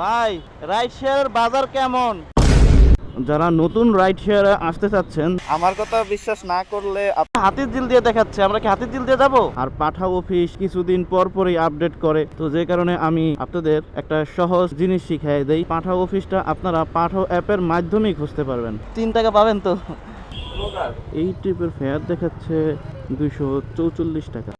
ভাই রাইড শেয়ারের বাজার কেমন? যারা নতুন রাইড শেয়ারে আসতে চাচ্ছেন আমার কথা বিশ্বাস না করলে আপনি হাতির জিল দিয়ে দেখাচ্ছে আমরা কি হাতির জিল দিয়ে যাব? আর পাঠা অফিস কিছুদিন পর পরই আপডেট করে। তো যে কারণে আমি আপনাদের একটা সহজ জিনিস শিখাই দেই পাঠা অফিসটা আপনারা পাঠা অ্যাপের মাধ্যমেই খুঁজতে পারবেন। তিন টাকা পাবেন তো? এই ট্রিপের ফেয়ার দেখাচ্ছে দুইশো চৌচল্লিশ টাকা।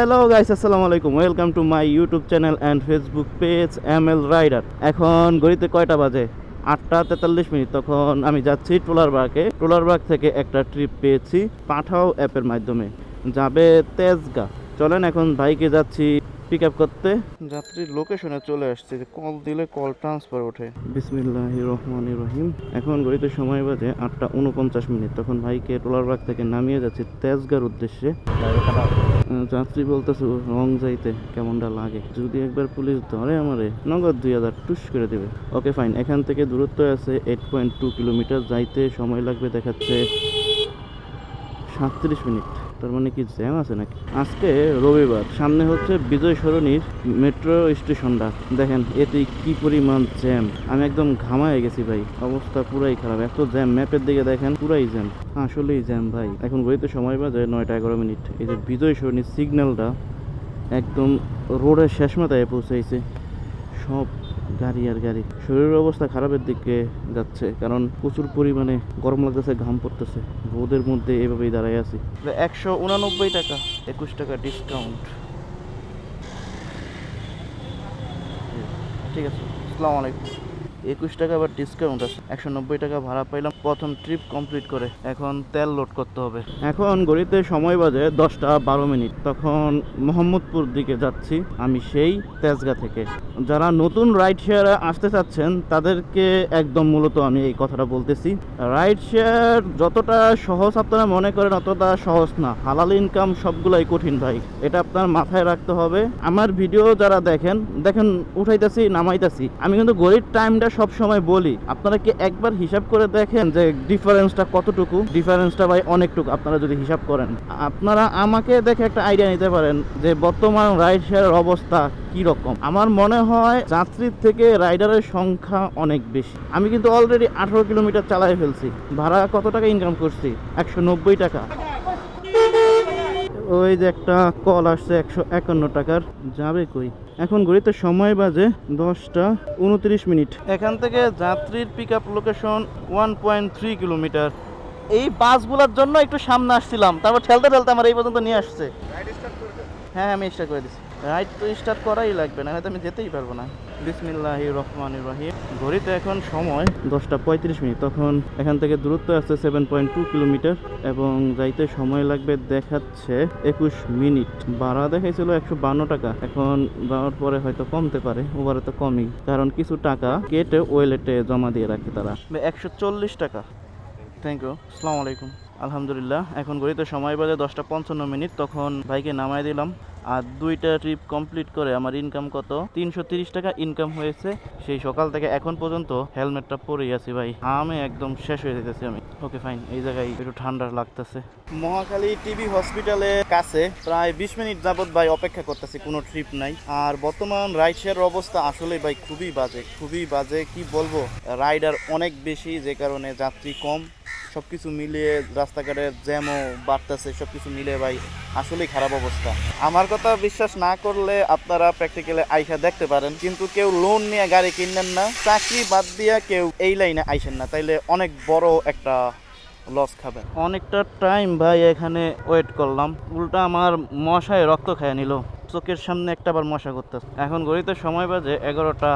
হ্যালো গাইস আসসালামু আলাইকুম। Welcome to my YouTube channel and Facebook page M L rider এখন গড়িতে কয়টা বাজে? আটটা তেতাল্লিশ মিনিট। তখন আমি যাচ্ছি টোলারবাগে টোলারবাগ থেকে একটা ট্রিপ পেয়েছি পাঠাও অ্যাপের মাধ্যমে। যাবে তেজগা। চলেন এখন বাইকে যাচ্ছি। পিক আপ করতে? যাত্রীর লোকেশনে চলে আসছে যে কল দিলে কল ট্রান্সফার ওঠে। বিসমিল্লাহ রহমান রহিম এখন ঘড়িতে সময় বাজে আটটা উনপঞ্চাশ মিনিট। তখন ভাইকে ট্রোলারবাগ থেকে নামিয়ে যাচ্ছে তেজগার উদ্দেশ্যে। যাত্রী বলতেছে রং যাইতে কেমনটা লাগে? যদি একবার পুলিশ ধরে আমারে নগদ দুই হাজার টুস করে দেবে। ওকে ফাইন এখান থেকে দূরত্ব আছে এইট পয়েন্ট টু কিলোমিটার যাইতে সময় লাগবে দেখাচ্ছে সাতত্রিশ মিনিট। তার মানে কি জ্যাম আছে নাকি? আজকে রবিবার, সামনে হচ্ছে বিজয় সরণির মেট্রো স্টেশনটা। দেখেন, এতে কি পরিমাণ জ্যাম। আমি একদম ঘামায় গেছি ভাই। অবস্থা পুরাই খারাপ। এত জ্যাম, ম্যাপের দিকে দেখেন, পুরাই জ্যাম। আসলেই জ্যাম ভাই। এখন ঘড়িতে সময় বাজে নয়টা এগারো মিনিট। এই যে বিজয় সরণির সিগন্যালটা একদম রোডের শেষ মাথায় পৌঁছাইছে। সব গাড়ি আর গাড়ি। শরীরের অবস্থা খারাপের দিকে যাচ্ছে, কারণ প্রচুর পরিমাণে গরম লাগতেছে, ঘাম পড়তেছে। রোদের মধ্যে এভাবেই দাঁড়াই আছি। একশো উনানব্বই টাকা, একুশ টাকা ডিসকাউন্ট ঠিক আছে, আসসালামু আলাইকুম। একুশ টাকা আবার ডিসকাউন্ট আছে। একশো নব্বই টাকা ভাড়া পাইলাম। প্রথম ট্রিপ কমপ্লিট করে এখন তেল লোড করতে হবে। এখন গড়িতে সময় বাজে দশটা বারো মিনিট। তখন মোহাম্মদপুর দিকে যাচ্ছি। আমি সেই তেজগা থেকে। যারা নতুন রাইড শেয়ারে আসতে চাচ্ছেন, তাদেরকে একদম মূলত আমি এই কথাটা বলতেছি। রাইড শেয়ার যতটা সহজ আপনারা মনে করেন, অতটা সহজ না। হালাল ইনকাম সবগুলাই কঠিন ভাই। এটা আপনার মাথায় রাখতে হবে। আমার ভিডিও যারা দেখেন দেখেন, উঠাইতেছি, নামাইতেছি। আমি কিন্তু ঘড়ির টাইমটা সব সময় বলি, আপনারা কি একবার হিসাব করে দেখেন যে ডিফারেন্সটা কতটুকু? ডিফারেন্সটা ভাই অনেকটুকু, আপনারা যদি হিসাব করেন। আপনারা আমাকে দেখে একটা আইডিয়া নিতে পারেন যে বর্তমান রাইড শেয়ারের অবস্থা কি রকম আমার মনে হয় যাত্রীর থেকে রাইডারের সংখ্যা অনেক বেশি। আমি কিন্তু অলরেডি আঠারো কিলোমিটার চালাই ফেলছি। ভাড়া কত টাকা ইনকাম করছি? একশো নব্বই টাকা। ওই যে একটা কল আসছে একশো একান্ন টাকার। যাবে কই? এখন ঘড়িতে সময় বাজে দশটা উনত্রিশ মিনিট। এখান থেকে যাত্রীর pick up location one point three kilometre এই বাসগুলোর জন্য একটু সামনে আসছিলাম। তারপর ঠেলতে ঠেলতে আমার এই পর্যন্ত নিয়ে আসছে। হ্যাঁ আমি স্টার্ট করে দিচ্ছি রাইড তো স্টার্ট করাই লাগবে না হয়তো আমি যেতেই পারব না। বিসমিল্লাহ রহমান রহিম ঘড়িতে এখন সময় দশটা পঁয়ত্রিশ মিনিট। তখন এখান থেকে দূরত্ব আছে সেভেন পয়েন্ট টু কিলোমিটার এবং যাইতে সময় লাগবে দেখাচ্ছে একুশ মিনিট। ভাড়া দেখাইছিল একশো বান্ন টাকা। এখন যাওয়ার পরে হয়তো কমতে পারে ওভারে তো কমই। কারণ কিছু টাকা কেটে ওয়েলেটে জমা দিয়ে রাখে তারা। একশো চল্লিশ টাকা। থ্যাংক ইউ আসসালামু আলাইকুম। আলহামদুলিল্লাহ, এখন ঘড়িতে সময় বাজে দশটা পঞ্চান্ন মিনিট, তখন ভাইকে নামাই দিলাম। আর দুইটা ট্রিপ কমপ্লিট করে আমার ইনকাম কত? তিনশো টাকা ইনকাম হয়েছে। সেই সকাল থেকে এখন পর্যন্ত হেলমেটটা পরেই আছি ভাই। আমি একদম শেষ হয়ে যেতেছি আমি। ওকে ফাইন এই জায়গায় একটু ঠান্ডা লাগতেছে। মহাখালী টিবি হসপিটালের কাছে প্রায় বিশ মিনিট যাবত ভাই অপেক্ষা করতেছি, কোনো ট্রিপ নাই। আর বর্তমান রাইড শেয়ারের অবস্থা আসলে ভাই খুবই বাজে খুবই বাজে, কি বলব? রাইডার অনেক বেশি, যে কারণে যাত্রী কম। সবকিছু মিলিয়ে রাস্তাঘাটের জ্যামও বাড়তেছে, সবকিছু মিলে ভাই আসলেই খারাপ অবস্থা। আমার কথা বিশ্বাস না করলে আপনারা প্র্যাকটিক্যালি আইসা দেখতে পারেন, কিন্তু কেউ লোন নিয়ে গাড়ি কিনলেন না, চাকরি বাদ দিয়া কেউ এই লাইনে আইসেন না, তাইলে অনেক বড় একটা লস খাবেন। অনেকটা টাইম ভাই এখানে ওয়েট করলাম, উল্টা আমার মশায় রক্ত খেয়ে নিল, চোখের সামনে একটা আবার মশা করতেছে। এখন ঘড়িতে সময় বাজে এগারোটা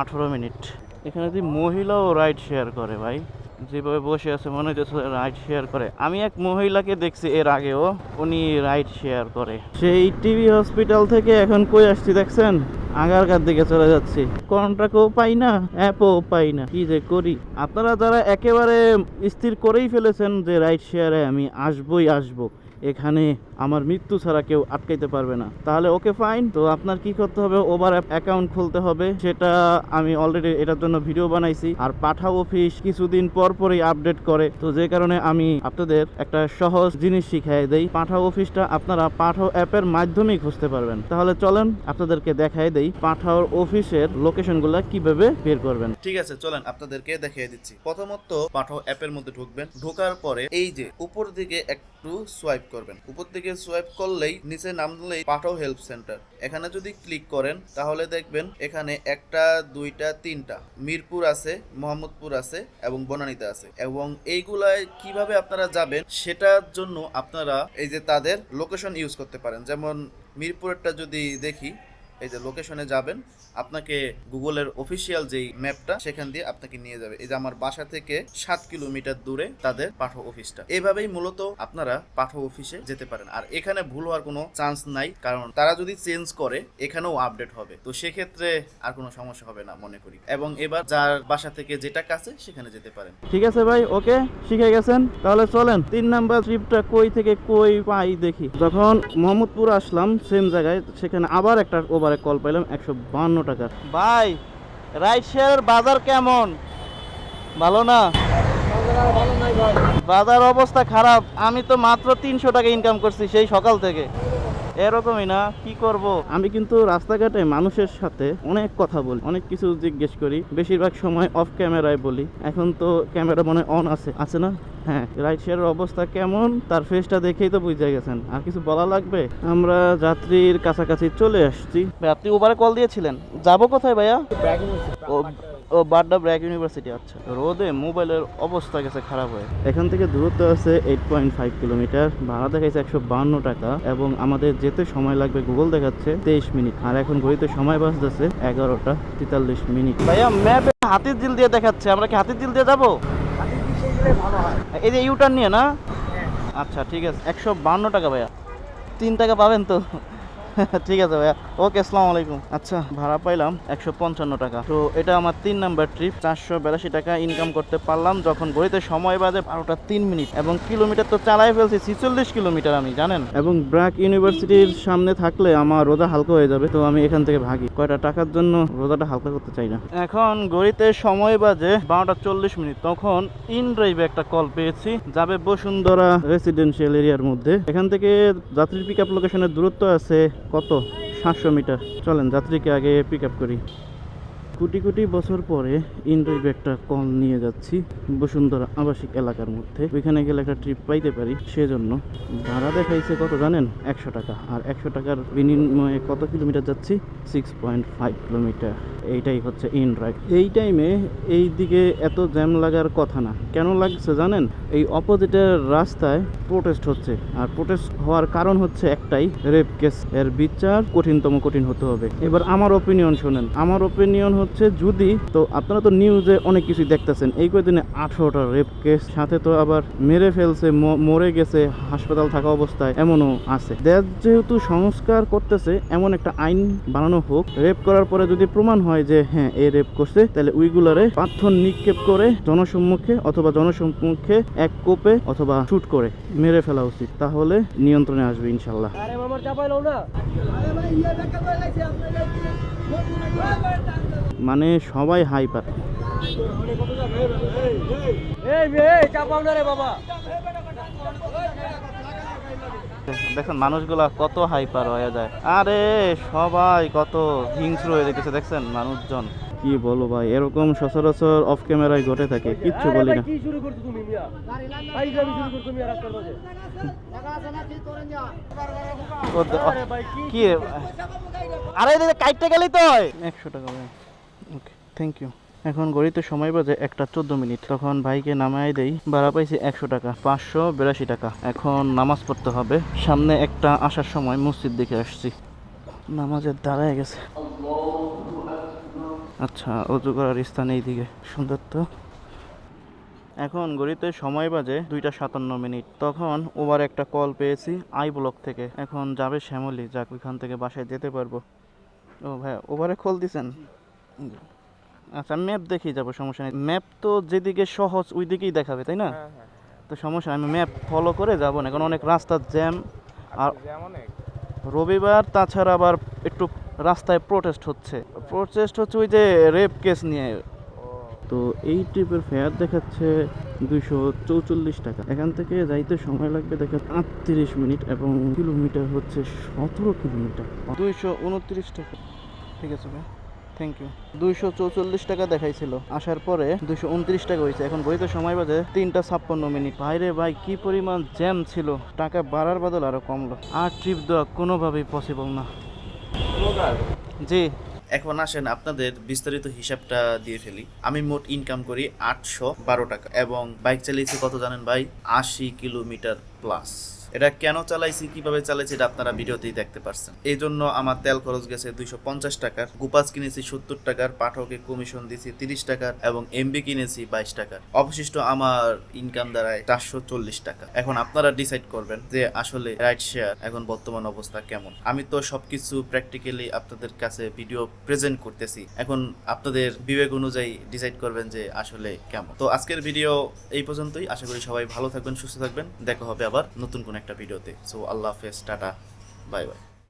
আঠেরো মিনিট। এখানে যদি মহিলাও রাইড শেয়ার করে ভাই যেভাবে বসে আছে, মনে হচ্ছে রাইড শেয়ার করে। আমি এক মহিলাকে দেখছি এর আগেও উনি রাইড শেয়ার করে। সেই টিভি হসপিটাল থেকে এখন কই আসছি দেখছেন? আগারকার দিকে চলে যাচ্ছি। কন্ট্রাক্টও পাই না, অ্যাপও পাই না, কি যে করি? আপনারা যারা একেবারে স্থির করেই ফেলেছেন যে রাইড শেয়ারে আমি আসবই আসব, এখানে আমার মৃত্যু ছাড়া কেউ আটকাইতে পারবে না। তাহলে ওকে ফাইন তো আপনার কি করতে হবে? ওভার অ্যাকাউন্ট খুলতে হবে। সেটা আমি অলরেডি এটার জন্য ভিডিও বানাইছি। আর পাঠাও অফিস কিছুদিন পর পরই আপডেট করে। তো যে কারণে আমি আপনাদের একটা সহজ জিনিস শিখাই দেই। পাঠাও অফিসটা আপনারা পাঠাও অ্যাপের মাধ্যমেই খুঁজতে পারবেন। তাহলে চলেন আপনাদেরকে দেখাই দেই পাঠাওর অফিসের লোকেশনগুলো কীভাবে বের করবেন। ঠিক আছে, চলেন আপনাদেরকে দেখিয়ে দিচ্ছি। প্রথমত পাঠাও অ্যাপের মধ্যে ঢুকবেন। ঢোকার পরে এই যে উপর দিকে একটু সোয়াইপ করবেন। উপর দিকে সোয়াইপ করলেই নিচে নামলেই পাঠাও হেল্প সেন্টার এখানে যদি ক্লিক করেন, তাহলে দেখবেন এখানে একটা, দুইটা, তিনটা। মিরপুর আছে, মোহাম্মদপুর আছে এবং বনানীতে আছে। এবং এইগুলায় কীভাবে আপনারা যাবেন, সেটার জন্য আপনারা এই যে তাদের লোকেশন ইউজ করতে পারেন। যেমন মিরপুরেরটা যদি দেখি এই যে লোকেশনে যাবেন, আপনাকে গুগলের অফিসিয়াল যেই ম্যাপটা সেখান দিয়ে আপনাকে নিয়ে যাবে। এই যে আমার বাসা থেকে সাত কিলোমিটার দূরে তাদের পাঠো অফিসটা এভাবেই মূলত আপনারা পাঠো অফিসে যেতে পারেন। আর এখানে ভুল হওয়ার কোনো চান্স নাই, কারণ তারা যদি চেঞ্জ করে, এখানেও আপডেট হবে। তো সেক্ষেত্রে আর কোনো সমস্যা হবে না, মনে করি। এবং এবার যার বাসা থেকে যেটা কাছে, সেখানে যেতে পারেন। ঠিক আছে ভাই, ওকে, শিখে গেছেন? তাহলে চলেন, তিন নাম্বার ট্রিপটা কই থেকে কই পাই দেখি। যখন মোহাম্মদপুর আসলাম সেম জায়গায়, সেখানে আবার একটা ওভারে কল পাইলাম একশো বান্ন টাকা। ভাই শেয়ার বাজার কেমন? ভালো না? বাজার অবস্থা খারাপ। আমি তো মাত্র তিনশো টাকা ইনকাম করছি সেই সকাল থেকে। এরকমই না কি করব? আমি কিন্তু রাস্তাঘাটে মানুষের সাথে অনেক কথা বলি অনেক কিছু জিজ্ঞেস করি বেশিরভাগ সময় অফ ক্যামেরায় বলি। এখন তো ক্যামেরা মনে অন আছে। আছে না? হ্যাঁ রাইট শেয়ারের অবস্থা কেমন? তার ফেসটা দেখেই তো বুঝে গেছেন। আর কিছু বলা লাগবে? আমরা যাত্রীর কাছাকাছি চলে আসছি। আপনি ওভারে কল দিয়েছিলেন। যাব কোথায় ভাইয়া? ও ও বাড্ডা ব্র্যাক ইউনিভার্সিটি আচ্ছা। রোদে মোবাইলের অবস্থা গেছে খারাপ হয়ে। এখান থেকে দূরত্ব আছে এইট পয়েন্ট ফাইভ কিলোমিটার ভাড়া দেখাইছে একশো বান্ন টাকা এবং আমাদের যেতে সময় লাগবে গুগল দেখাচ্ছে তেইশ মিনিট। আর এখন ঘড়িতে সময় বাজতেছে এগারোটা তেতাল্লিশ মিনিট। ভাইয়া ম্যাপে হাতির জিল দিয়ে দেখাচ্ছে। আমরা কি হাতির জিল দিয়ে যাব? এই যে ইউটার্ন নিয়ে না? আচ্ছা ঠিক আছে। একশো বান্ন টাকা ভাইয়া। তিন টাকা পাবেন তো? ঠিক আছে ভাইয়া। ওকে, আসসালামু আলাইকুম। আচ্ছা ভাড়া পাইলাম একশো পঞ্চান্ন টাকা। তো এটা আমার তিন নাম্বার ট্রিপ চারশো বিরাশি টাকা ইনকাম করতে পারলাম যখন ঘড়িতে সময় বাজে বারোটা তিন মিনিট। এবং কিলোমিটার তো চালাই ফেলছি ছিচল্লিশ কিলোমিটার আমি, জানেন? এবং ব্র্যাক ইউনিভার্সিটির সামনে থাকলে আমার রোজা হালকা হয়ে যাবে, তো আমি এখান থেকে ভাগি। কয়টা টাকার জন্য রোজাটা হালকা করতে চাই না। এখন ঘড়িতে সময় বাজে বারোটা চল্লিশ মিনিট, তখন ইন ড্রাইভে একটা কল পেয়েছি, যাবে বসুন্ধরা রেসিডেন্সিয়াল এরিয়ার মধ্যে। এখান থেকে যাত্রীর পিক আপ লোকেশনের দূরত্ব আছে কত? সাতশো মিটার। চলেন যাত্রীকে আগে পিক আপ করি। কোটি কোটি বছর পরে ইন্ড্রাইভে একটা কল নিয়ে যাচ্ছি বসুন্ধরা আবাসিক এলাকার মধ্যে। ওইখানে গেলে একটা ট্রিপ পাইতে পারি, সেজন্য ভাড়া দেখাইছে কত জানেন? একশো টাকা। আর একশো টাকার বিনিময়ে কত কিলোমিটার যাচ্ছি? সিক্স পয়েন্ট ফাইভ কিলোমিটার এইটাই হচ্ছে ইন ড্রাইভ এই টাইমে এই দিকে এত জ্যাম লাগার কথা না। কেন লাগছে জানেন? এই অপোজিটের রাস্তায় প্রোটেস্ট হচ্ছে। আর প্রোটেস্ট হওয়ার কারণ হচ্ছে একটাই রেপ কেস এর বিচার কঠিনতম কঠিন হতে হবে। এবার আমার ওপিনিয়ন শোনেন। আমার ওপিনিয়ন হচ্ছে যদি তো আপনারা তো নিউজে অনেক কিছু দেখতেছেন। এই কয়েকদিনে আঠারোটা রেপ কেস সাথে তো আবার মেরে ফেলছে ম- মরে গেছে হাসপাতাল থাকা অবস্থায় এমনও আছে। দেশ যেহেতু সংস্কার করতেছে এমন একটা আইন বানানো হোক রেপ করার পরে যদি প্রমাণ হয় যে হ্যাঁ এই রেপ করছে তাহলে উইগুলারে পাথর নিক্ষেপ করে জনসম্মুখে অথবা জনসম্মুখে এক কোপে অথবা শুট করে মেরে ফেলা উচিত। তাহলে নিয়ন্ত্রণে আসবে ইনশাল্লাহ আরে মামার চাপাইলো না। আরে মানে সবাই হাইপার এই মেয়ে চাপাও না রে বাবা। দেখেন মানুষগুলা কত হাইপার হয়ে যায়। আরে সবাই কত হিংস্র হয়ে যেতেছে দেখছেন? মানুষজন। কি বলো ভাই এরকম সচরাচর অফ ক্যামেরায় ঘটে থাকে কিচ্ছু বলি না। কি আরে ভাই কি কি রে? আরে এদিকে কাইটতে গেলি তো একশো টাকা ভাই। ওকে থ্যাংক ইউ এখন গড়িতে সময় বাজে একটা চোদ্দ মিনিট। তখন ভাইকে নামাই দেই, ভাড়া পাইছি একশো টাকা, পাঁচশো বিরাশি টাকা। এখন নামাজ পড়তে হবে। সামনে একটা আসার সময় মসজিদ দেখে আসছি। নামাজের দাঁড়ায় গেছে। আচ্ছা অজু করার স্থান এইদিকে। সুন্দর তো। এখন গড়িতে সময় বাজে দুইটা সাতান্ন মিনিট। তখন ওভার একটা কল পেয়েছি আই ব্লক থেকে। এখন যাবে শ্যামলি, যাক ওইখান থেকে বাসায় যেতে পারব। ও ভাই ওভারে কল দিছেন? আচ্ছা ম্যাপ দেখেই যাব সমস্যা নেই। ম্যাপ তো যেদিকে সহজ ওই দিকেই দেখাবে তাই না? তো সমস্যা আমি ম্যাপ ফলো করে যাব না কারণ অনেক রাস্তার জ্যাম আর রবিবার তাছাড়া আবার একটু রাস্তায় প্রোটেস্ট হচ্ছে। প্রোটেস্ট হচ্ছে ওই যে রেপ কেস নিয়ে। তো এই ট্রিপের ফেয়ার দেখাচ্ছে দুইশো চৌচল্লিশ টাকা। এখান থেকে যাইতে সময় লাগবে দেখে আটত্রিশ মিনিট এবং কিলোমিটার হচ্ছে সতেরো কিলোমিটার দুইশো উনত্রিশ টাকা। ঠিক আছে ভাই। থ্যাংক ইউ দুইশো চৌচল্লিশ টাকা দেখাইছিল। আসার পরে দুইশো উনত্রিশ টাকা হয়েছে এখন বইতে সময় বাজে তিনটা ছাপ্পান্ন মিনিট। বাইরে ভাই, কি পরিমাণ জ্যাম ছিল। টাকা বাড়ার বদল আরও কমলো। আর ট্রিপ দেওয়া কোনোভাবেই পসিবল না। জি। এখন আসেন আপনাদের বিস্তারিত হিসাবটা দিয়ে ফেলি। আমি মোট ইনকাম করি আটশো বারো টাকা এবং বাইক চালিয়েছি কত জানেন ভাই? আশি কিলোমিটার প্লাস এটা কেন চালাইছি, কীভাবে চালাইছি এটা আপনারা ভিডিওতেই দেখতে পারছেন। এই জন্য আমার তেল খরচ গেছে দুইশো পঞ্চাশ টাকার, গুপাস কিনেছি সত্তর টাকার, পাঠকে কমিশন দিয়েছি তিরিশ টাকার এবং এমবি কিনেছি বাইশ টাকার। অবশিষ্ট আমার ইনকাম দাঁড়ায় চারশো চল্লিশ টাকা। এখন আপনারা ডিসাইড করবেন যে আসলে রাইড শেয়ার এখন বর্তমান অবস্থা কেমন। আমি তো সবকিছু প্র্যাকটিক্যালি আপনাদের কাছে ভিডিও প্রেজেন্ট করতেছি। এখন আপনাদের বিবেক অনুযায়ী ডিসাইড করবেন যে আসলে কেমন। তো আজকের ভিডিও এই পর্যন্তই। আশা করি সবাই ভালো থাকবেন, সুস্থ থাকবেন। দেখা হবে আবার নতুন কোন একটা ভিডিওতে। সো আল্লাহ হাফেজ টাটা বাই বাই।